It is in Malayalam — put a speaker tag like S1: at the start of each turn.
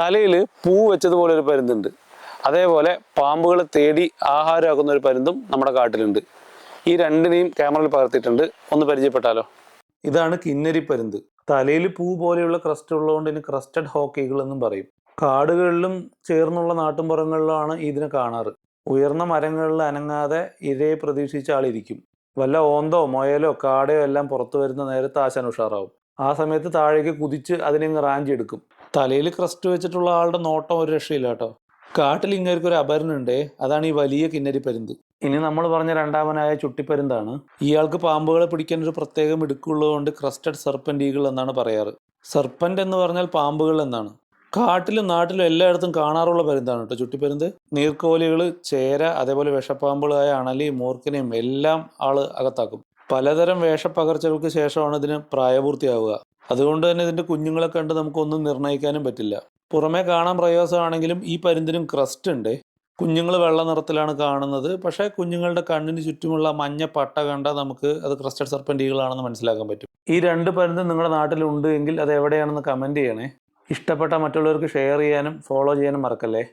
S1: തലയിൽ പൂ വെച്ചതുപോലെ ഒരു പരുന്തുണ്ട്. അതേപോലെ പാമ്പുകളെ തേടി ആഹാരമാക്കുന്ന ഒരു പരുന്തും നമ്മുടെ കാട്ടിലുണ്ട്. ഈ രണ്ടിനെയും ക്യാമറയിൽ പകർത്തിയിട്ടുണ്ട്. ഒന്ന് പരിചയപ്പെട്ടാലോ? ഇതാണ് കിന്നരി പരുന്ത്. തലയിൽ പൂ പോലെയുള്ള ക്രസ്റ്റ് ഉള്ളതുകൊണ്ട് ഇതിന് ക്രസ്റ്റഡ് ഹോക്കികൾ എന്നും പറയും. കാടുകളിലും ചേർന്നുള്ള നാട്ടുംപുറങ്ങളിലുമാണ് ഇതിനെ കാണാറ്. ഉയർന്ന മരങ്ങളിൽ അനങ്ങാതെ ഇരയെ പ്രതീക്ഷിച്ച ആളിരിക്കും. വല്ല ഓന്തോ മൊയലോ കാടയോ എല്ലാം പുറത്തു വരുന്ന നേരത്ത് ആശാൻ ഉഷാറാവും. ആ സമയത്ത് താഴേക്ക് കുതിച്ച് അതിനെ റാഞ്ചി എടുക്കും തലയിൽ ക്രസ്റ്റ് വെച്ചിട്ടുള്ള ആളുടെ നോട്ടം ഒരു രക്ഷയില്ല കേട്ടോ. കാട്ടിൽ ഇങ്ങേർക്ക് ഒരു അപരനുണ്ട്. അതാണ് ഈ വലിയ കിന്നരി പരുന്ത്. ഇനി നമ്മൾ പറഞ്ഞ രണ്ടാമനായ ചുട്ടിപ്പരുന്താണ്. ഇയാൾക്ക് പാമ്പുകളെ പിടിക്കാൻ ഒരു പ്രത്യേകം മിടുക്കുള്ളതുകൊണ്ട് ക്രസ്റ്റഡ് സർപ്പന്റ് എന്നാണ് പറയാറ്. സർപ്പന്റ് എന്ന് പറഞ്ഞാൽ പാമ്പുകൾ എന്നാണ്. കാട്ടിലും നാട്ടിലും എല്ലായിടത്തും കാണാറുള്ള പരുന്താണ് കേട്ടോ ചുട്ടിപ്പരുന്ത്. നീർക്കോലികൾ ചേര അതേപോലെ വിഷപ്പാമ്പുകളായ അണലി മൂർക്കിനെയും എല്ലാം ആൾ അകത്താക്കും. പലതരം വേഷപ്പകർച്ചകൾക്ക് ശേഷമാണ് ഇതിന് പ്രായപൂർത്തിയാവുക. അതുകൊണ്ട് തന്നെ ഇതിന്റെ കുഞ്ഞുങ്ങളെ കണ്ട് നമുക്കൊന്നും നിർണയിക്കാനും പറ്റില്ല. പുറമേ കാണാൻ പ്രയാസമാണെങ്കിലും ഈ പരുന്തിനും ക്രസ്റ്റ് ഉണ്ട്. കുഞ്ഞുങ്ങൾ വെള്ള നിറത്തിലാണ് കാണുന്നത്. പക്ഷേ കുഞ്ഞുങ്ങളുടെ കണ്ണിന് ചുറ്റുമുള്ള മഞ്ഞ പട്ട കണ്ടാൽ നമുക്ക് അത് ക്രസ്റ്റഡ് സർപ്പന്റികളാണെന്ന് മനസ്സിലാക്കാൻ പറ്റും. ഈ രണ്ട് പരുന്തും നിങ്ങളുടെ നാട്ടിലുണ്ട് എങ്കിൽ അത് എവിടെയാണെന്ന് കമന്റ് ചെയ്യണേ. ഇഷ്ടപ്പെട്ട മറ്റുള്ളവർക്ക് ഷെയർ ചെയ്യാനും ഫോളോ ചെയ്യാനും മറക്കല്ലേ?